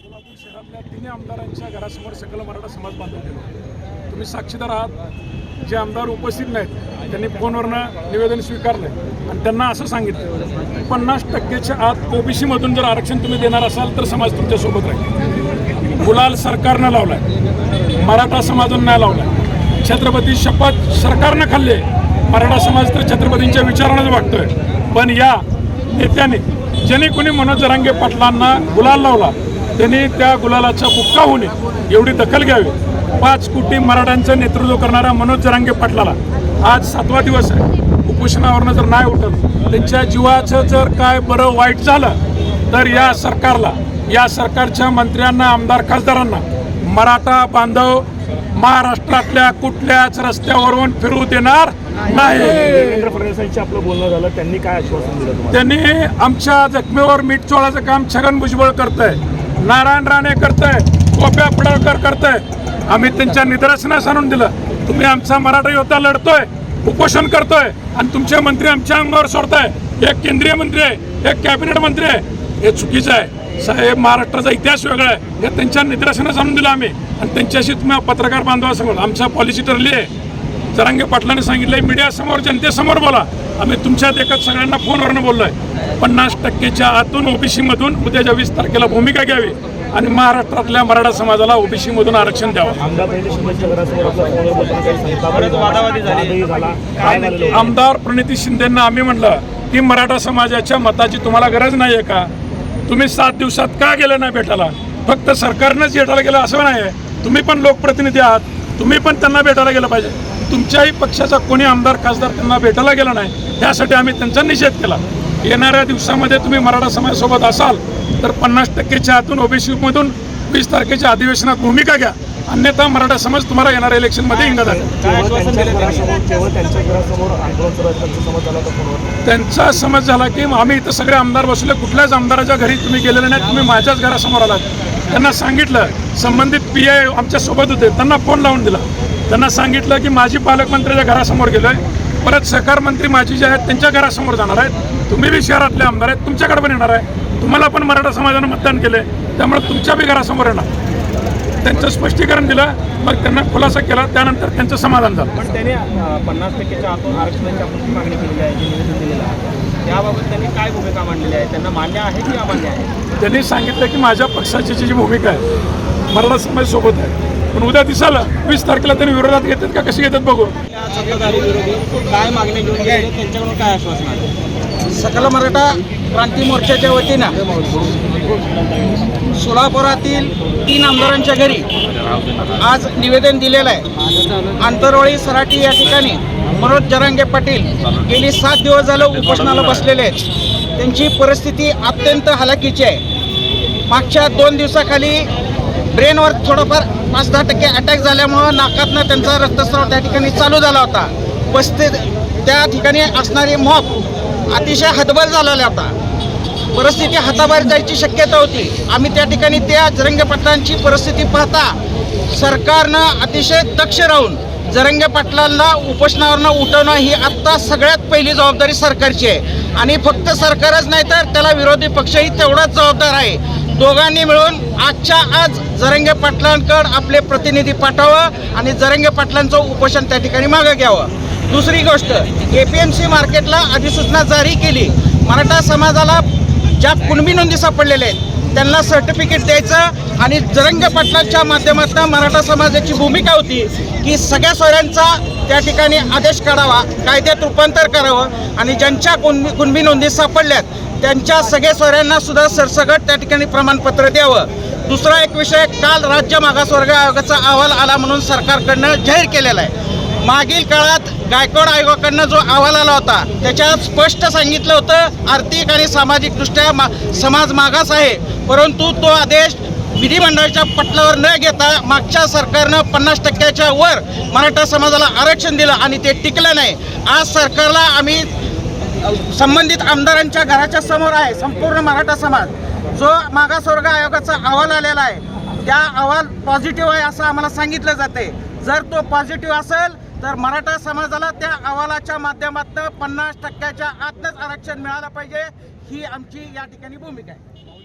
सोलापूर शहरातल्या तिन्ही आमदारांच्या घरासमोर सकल मराठा समाज बांधून गेलो तुम्ही साक्षीदार आहात. जे आमदार उपस्थित नाहीत त्यांनी फोनवरनं निवेदन स्वीकारलं आणि त्यांना असं सांगितलं पन्नास टक्केच्या आत ओबीसीमधून जर आरक्षण तुम्ही देणार असाल तर समाज तुमच्यासोबत राहील. गुलाल सरकारनं लावलाय मराठा समाजानं नाही लावलाय. छत्रपती शपथ सरकारनं खाल्ले मराठा समाज तर छत्रपतींच्या विचारानंच वागतोय. पण या नेत्याने ज्याने कोणी मनोज जरांगे पाटलांना गुलाल लावला त्यांनी त्या गुलालाचा बुक्का होऊ नये एवढी दखल घ्यावी. पाच कोटी मराठ्यांचं नेतृत्व करणाऱ्या मनोज जरांगे पाटलाला आज सातवा दिवस आहे. उपोषणावरनं जर नाही उठत त्यांच्या जीवाचं जर काय बरं वाईट झालं तर या सरकारला या सरकारच्या मंत्र्यांना आमदार खासदारांना मराठा बांधव महाराष्ट्रातल्या कुठल्याच रस्त्यावरून फिरू देणार नाही. देवेंद्र आपलं बोलणं झालं. त्यांनी काय आश्वासन दिलं त्यांनी आमच्या जखमेवर मीठ चोळाचं काम छगन भुजबळ करतंय. नारायण राणे करतंय गोप्या पडळकर करतंय. आम्ही त्यांच्या निदर्शनास आणून दिलं. तुम्ही आमचा मराठा योद्धा लढतोय उपोषण करतोय आणि तुमचे मंत्री आमच्या अंगावर सोडताय. एक केंद्रीय मंत्री आहे एक कॅबिनेट मंत्री आहे. हे चुकीचं आहे. साहेब महाराष्ट्राचा इतिहास वेगळा आहे. हे त्यांच्या निदर्शनास आणून दिलं आम्ही. आणि त्यांच्याशी तुम्ही पत्रकार बांधवासमोर आमच्या पॉलिसी ठरली आहे. जरांगे पाटलाने सांगितलंय मीडियासमोर जनतेसमोर बोला. आम्ही तुमच्या देखत सगळ्यांना फोनवरनं बोललोय. पन्नास टक्केच्या आतून ओबीसी मधून उद्याच्या वीस तारखेला भूमिका घ्यावी आणि महाराष्ट्रातल्या मराठा समाजाला ओबीसी मधून आरक्षण द्यावं. आमदार प्रणिती शिंदेंना आम्ही म्हणलं की मराठा समाजाच्या मताची तुम्हाला गरज नाही आहे का? तुम्ही सात दिवसात का गेले नाही भेटायला? फक्त सरकारनंच भेटायला गेलं असं नाही आहे तुम्ही पण लोकप्रतिनिधी आहात. तुम्ही पण त्यांना भेटायला गेलं पाहिजे. तुमच्याही पक्षाचा कोणी आमदार खासदार त्यांना भेटायला गेला नाही त्यासाठी आम्ही त्यांचा निषेध केला. येणाऱ्या दिवसामध्ये तुम्ही मराठा समाजासोबत असाल तर पन्नास टक्केच्या आतून ओबीसीमधून वीस तारखेच्या अधिवेशनात भूमिका घ्या. अन्यथा मराठा समाज तुम्हाला येणाऱ्या इलेक्शनमध्ये आहे. आहे त्यांचा समज झाला होता फोनवर त्यांचा समज झाला की आम्ही इथं सगळे आमदार बसले कुठल्याच आमदाराच्या घरी तुम्ही गेलेले नाही तुम्ही माझ्याच घरासमोर आलात. त्यांना सांगितलं संबंधित पी आय आमच्यासोबत होते त्यांना फोन लावून दिला. त्यांना सांगितलं की माझी पालकमंत्र्याच्या घरासमोर गेलोय परत सहकार मंत्री माझी जे आहेत त्यांच्या घरासमोर जाणार आहेत. तुम्ही बी शहरातले आमदार आहेत तुमच्याकडे पण येणार आहे. तुम्हाला पण मराठा समाजानं मतदान केले त्यामुळे तुमच्या बी घरासमोर येणार. त्यांचं स्पष्टीकरण दिलं मग त्यांना खुलासा केला त्यानंतर त्यांचं समाधान झालं. पण त्याने पन्नास टक्केच्या आतून आरक्षणाची आपण जी मागणी केलेली आहे जी निवेदन दिलेलं आहे. त्याबाबत त्यांनी काय भूमिका मांडलेली आहे? त्यांना मान्य आहे की अमान्य आहे? त्यांनी सांगितलं की माझ्या पक्षाची जी भूमिका आहे मराठा समाज सोबत आहे. पण उद्या दिसाला वीस तारखेला त्यांनी विरोधात घेतात का? कशी घेतात बघू? सत्ताधारी विरोधी काय मागणी घेऊन गेले त्यांच्याकडून काय आश्वासन आहे सकल मराठा क्रांती मोर्चाच्या वतीनं सोलापुरातील तीन आमदारांच्या घरी आज निवेदन दिलेलं आहे. आंतरवाळी सराटी या ठिकाणी मनोज जरांगे पाटील गेली सात दिवस झालं उपोषणाला बसलेले आहेत. त्यांची परिस्थिती अत्यंत हलाखीची आहे. मागच्या दोन दिवसाखाली ब्रेनवर थोडंफार पाच दहा टक्के अटॅक झाल्यामुळं नाकातनं त्यांचा रक्तस्राव त्या ठिकाणी चालू झाला होता. पस्तीस त्या ठिकाणी असणारी मॉप अतिशय हतबल झालेला होता परिस्थिती हाताबाहेर जायची शक्यता होती. आम्ही त्या ठिकाणी त्या जरंगे पाटलांची परिस्थिती पाहता सरकारनं अतिशय दक्ष राहून जरंगे पाटलांना उपोषणावरनं उठवणं ही आत्ता सगळ्यात पहिली जबाबदारी सरकारची आहे. आणि फक्त सरकारच नाही तर त्याला विरोधी पक्षही तेवढाच जबाबदार आहे. दोघांनी मिळून आजच्या आज जरंगे आपले प्रतिनिधी पाठवावं आणि जरंगे पाटलांचं उपोषण त्या ठिकाणी मागं घ्यावं. दुसरी गोष्ट ए पी एम सी मार्केटला अधिसूचना जारी केली. मराठा समाजाला ज्या कुणबी नोंदी सापडलेल्या आहेत त्यांना सर्टिफिकेट द्यायचं आणि जरंग पाटलांच्या माध्यमातून मराठा समाजाची भूमिका होती की सगळ्या सोयऱ्यांचा त्या ठिकाणी आदेश काढावा कायद्यात रूपांतर करावं आणि ज्यांच्या कुणबी कुणबी नोंदी सापडल्यात त्यांच्या सगळ्या सोयऱ्यांना सुद्धा सरसगट त्या ठिकाणी प्रमाणपत्र द्यावं. दुसरा एक विषय काल राज्य मागासवर्ग आयोगाचा अहवाल आला म्हणून सरकारकडनं जाहीर केलेला आहे. मागील काळात गायकवाड आयोगाकडनं जो अहवाल आला होता त्याच्यात स्पष्ट सांगितलं होतं आर्थिक आणि सामाजिकदृष्ट्या मा समाज मागास आहे. परंतु तो आदेश विधिमंडळाच्या पटलावर न घेता मागच्या सरकारनं पन्नास टक्क्याच्या वर मराठा समाजाला आरक्षण दिलं आणि ते टिकलं नाही. आज सरकारला आम्ही संबंधित आमदारांच्या घराच्या समोर आहे संपूर्ण मराठा समाज. जो मागासवर्ग आयोगाचा अहवाल आलेला आहे त्या अहवाल पॉझिटिव्ह आहे असं आम्हाला सांगितलं जाते. जर तो पॉझिटिव्ह असेल तर मराठा समाजाला त्या अहवालाच्या माध्यमातून पन्नास टक्क्याच्या आतच आरक्षण मिळालं पाहिजे. ही आमची या ठिकाणी भूमिका आहे.